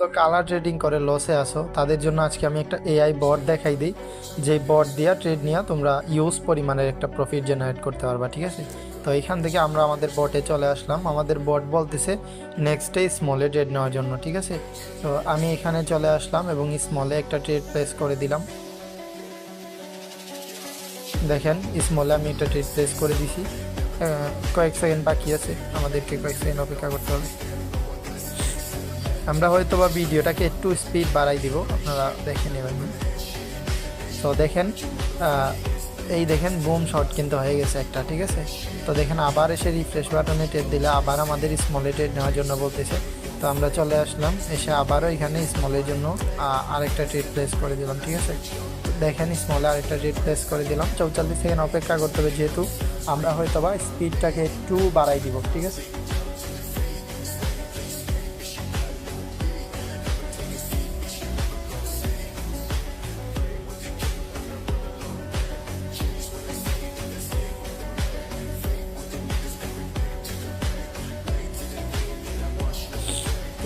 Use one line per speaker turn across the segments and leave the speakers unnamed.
মূলত colour trading করে লসে আসো তাদের জন্য আজকে আমি একটা এআই বট দেখাই দিই। যে বট দিয়া ট্রেড নিয়ে তোমরা ইউজ পরিমাণের একটা প্রফিট জেনারেট করতে পারবা, ঠিক আছে? তো এখান থেকে আমরা আমাদের বটে চলে আসলাম। আমাদের বট বলতেছে নেক্সট ডে স্মলে ট্রেড নেওয়ার জন্য, ঠিক আছে? তো আমি এখানে চলে আসলাম এবং স্মলে একটা ট্রেড প্লেস করে দিলাম। দেখেন স্মলে আমি একটা ট্রেড প্লেস করে দিছি। কয়েক সেকেন্ড বাকি আছে। আমাদেরকে কয়েক সেকেন্ড অপেক্ষা করতে হবে। আমরা হয়তো বা ভিডিওটাকে একটু স্পিড বাড়াই দিব, আপনারা দেখে নেবেন। তো দেখেন এই দেখেন বুম শট কিন্তু হয়ে গেছে একটা, ঠিক আছে? তো দেখেন, আবার এসে রিফ্রেশ বাটনে টেপ দিলে আবার আমাদের স্মলে টেট নেওয়ার জন্য বলতেছে। তো আমরা চলে আসলাম, এসে আবারও এখানে স্মলের জন্য আরেকটা ট্রেড প্লেস করে দিলাম, ঠিক আছে? দেখেন স্মলে আরেকটা ট্রেড প্লেস করে দিলাম। চৌচল্লিশ সেকেন্ড অপেক্ষা করতে হবে, যেহেতু আমরা হয়তো বা স্পিডটাকে একটু বাড়াই দিব, ঠিক আছে?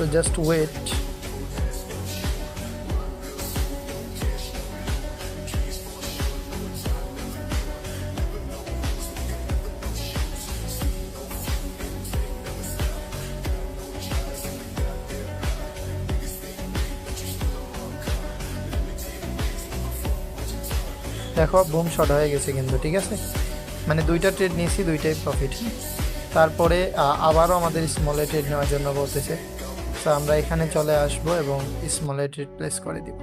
So just wait. দেখো বুম শট হয়ে গেছে কিন্তু, ঠিক আছে? মানে দুইটা ট্রেড নিয়েছি, দুইটাই প্রফিট তারপরে আবারও আমাদের স্মলে ট্রেড নেওয়ার জন্য বলতেছে। তো আমরা এখানে চলে আসব এবং স্মলেট রিপ্লেস প্লেস করে দিব।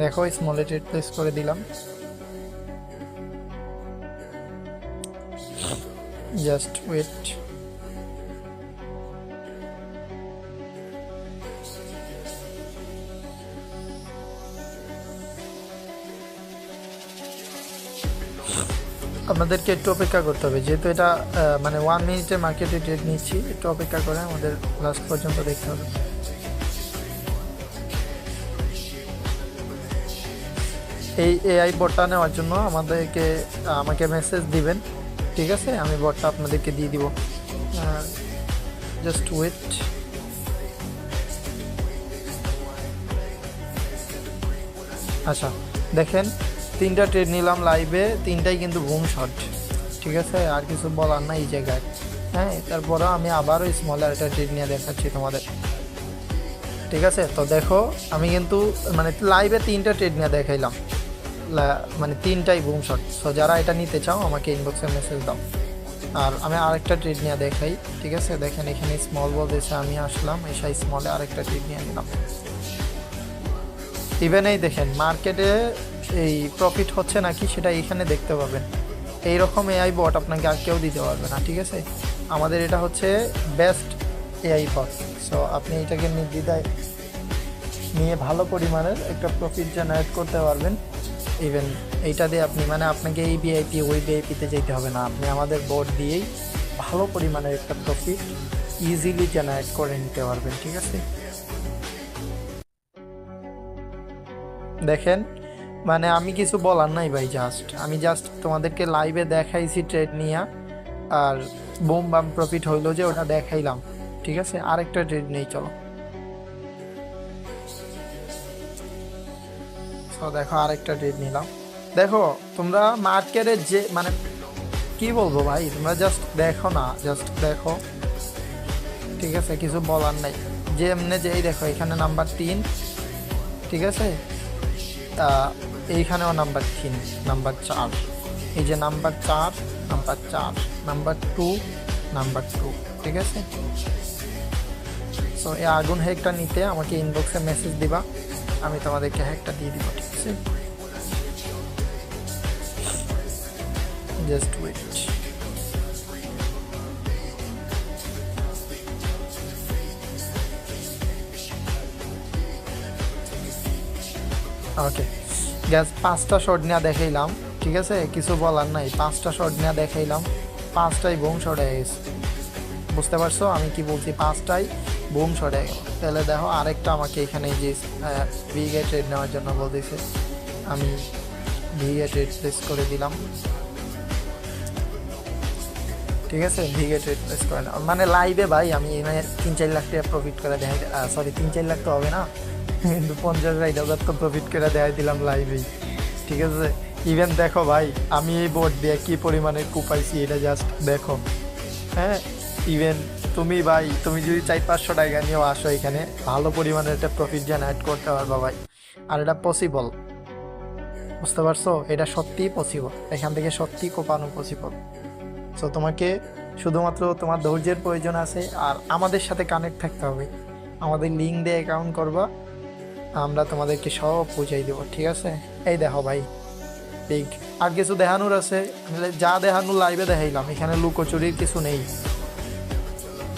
দেখো স্মলেট রিপ্লেস প্লেস করে দিলাম। জাস্ট ওয়েট আমাদেরকে একটু অপেক্ষা করতে হবে। যেহেতু এটা মানে ওয়ান মিনিটের মার্কেটে ট্রেড নিচ্ছি, একটু অপেক্ষা করে আমাদের লাস্ট পর্যন্ত দেখতে হবে। এই এআই বটটা নেওয়ার জন্য আমাদেরকে, আমাকে মেসেজ দিবেন, ঠিক আছে? আমি বটটা আপনাদেরকে দিয়ে দিব। জাস্ট ওয়েট আচ্ছা দেখেন তিনটা ট্রেড নিলাম লাইভে তিনটাই কিন্তু বুম শট ঠিক আছে? আর কিছু বলার নাই এই জায়গায়। হ্যাঁ তারপরে আমি আবারও স্মল একটা ট্রেড নিয়ে দেখাচ্ছি তোমাদের। ঠিক আছে? তো দেখো, আমি কিন্তু মানে লাইভে তিনটা ট্রেড নিয়ে দেখাইলাম। মানে তিনটাই বুম শট সো যারা এটা নিতে চাও, আমাকে ইনবক্সে মেসেজ দাও। আর আমি আরেকটা ট্রেড নিয়ে দেখাই, ঠিক আছে? দেখেন, এখানে স্মল বলতেছে, আমি আসলাম, এসে স্মলে আরেকটা ট্রেড নিয়ে নিলাম। ইভেন এই দেখেন মার্কেটে এই প্রফিট হচ্ছে নাকি সেটা এখানে দেখতে পাবেন। এই রকম এআই বট আপনাকে আর কেউ দিতে পারবে না, ঠিক আছে? আমাদের এটা হচ্ছে বেস্ট এআই বট সো আপনি এটাকে নির্দ্বিধায় নিয়ে ভালো পরিমাণের একটা প্রফিট জেনারেট করতে পারবেন। ইভেন এইটা দিয়ে আপনি মানে আপনাকে এই বিআইপি ওই বিআইপিতে যেতে হবে না। আপনি আমাদের বোর্ড দিয়েই ভালো পরিমাণের একটা প্রফিট ইজিলি জেনারেট করে নিতে পারবেন, ঠিক আছে? দেখেন মানে আমি কিছু বলার নাই ভাই জাস্ট আমি জাস্ট তোমাদেরকে লাইভে দেখাইছি ট্রেড নিয়ে, আর বোম বাম প্রফিট হইল যে ওটা দেখাইলাম, ঠিক আছে? আরেকটা ট্রেড নেই, চলো। দেখো, আরেকটা ট্রেড নিলাম। দেখো, তোমরা মার্কেটে যে মানে কি বলব ভাই, তোমরা জাস্ট দেখো না জাস্ট দেখো। ঠিক আছে, কিছু বলার নাই। যে এমনি যে, এই দেখো, এখানে নাম্বার তিন, ঠিক আছে? এইখানেও নাম্বার তিন, নাম্বার চার। এই যে নাম্বার চার নাম্বার চার, নাম্বার টু নাম্বার টু, ঠিক আছে? সো এই আগুন হ্যাকটা নিতে আমাকে ইনবক্সে মেসেজ দিবা, আমি তোমাদেরকে হ্যাকটা দিয়ে দিব, ঠিক আছে? জাস্ট ওয়েট ওকে গ্যাস পাঁচটা শট নিয়ে দেখাইলাম, ঠিক আছে? কিছু বলার নাই। পাঁচটা শট নিয়ে দেখাইলাম, পাঁচটাই বোম হয়ে গেছে। বুঝতে পারছ? আমি কি বলছি? পাঁচটাই বুম হয়ে গেল তাহলে দেখো, আরেকটা আমাকে এখানে যে ভিগে ট্রেড নেওয়ার জন্য বলতেছে। আমি ভিগে ট্রেড প্লেস করে দিলাম। ঠিক আছে? ভিগে ট্রেড প্লেস করে মানে লাইভে ভাই, আমি এখানে তিন চার লাখ টাকা প্রফিট করে দেখাই সরি তিন চার লাখ তো হবে না। কিন্তু পঞ্চাশ ষাট হাজার তো প্রফিট করে দেখাই দিলাম লাইভেই ঠিক আছে? ইভেন দেখো ভাই, আমি এই বোর্ড দিয়ে কী পরিমাণে কুপাইছি এটা জাস্ট দেখো। হ্যাঁ? ইভেন তুমি ভাই, তুমি যদি চার পাঁচশো টাকা নিয়েও আসো এখানে, ভালো পরিমাণে একটা প্রফিট জেনারেট করতে পারবা ভাই। আর এটা পসিবল বুঝতে পারছ? এটা সত্যিই পসিবল এখান থেকে সত্যিই কোপানো পসিবল সো তোমাকে শুধুমাত্র তোমার ধৈর্যের প্রয়োজন আছে, আর আমাদের সাথে কানেক্ট থাকতে হবে। আমাদের লিঙ্ক দিয়ে অ্যাকাউন্ট করবা। আমরা তোমাদেরকে সব বুঝাই দেবো, ঠিক আছে? এই দেখো ভাই ঠিক আর কিছু দেখানোর আছে। যা দেখানোর লাইভে দেখাইলাম, এখানে লুকোচুরির কিছু নেই।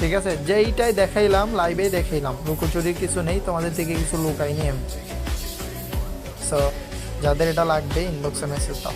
ঠিক আছে? যেইটাই দেখাইলাম লাইভেই দেখাইলাম, লুকোচুরির কিছু নেই, তোমাদের থেকে কিছু লুকাইনি আমি। সো যাদের এটা লাগবে ইনবক্সে মেসেজ দাও।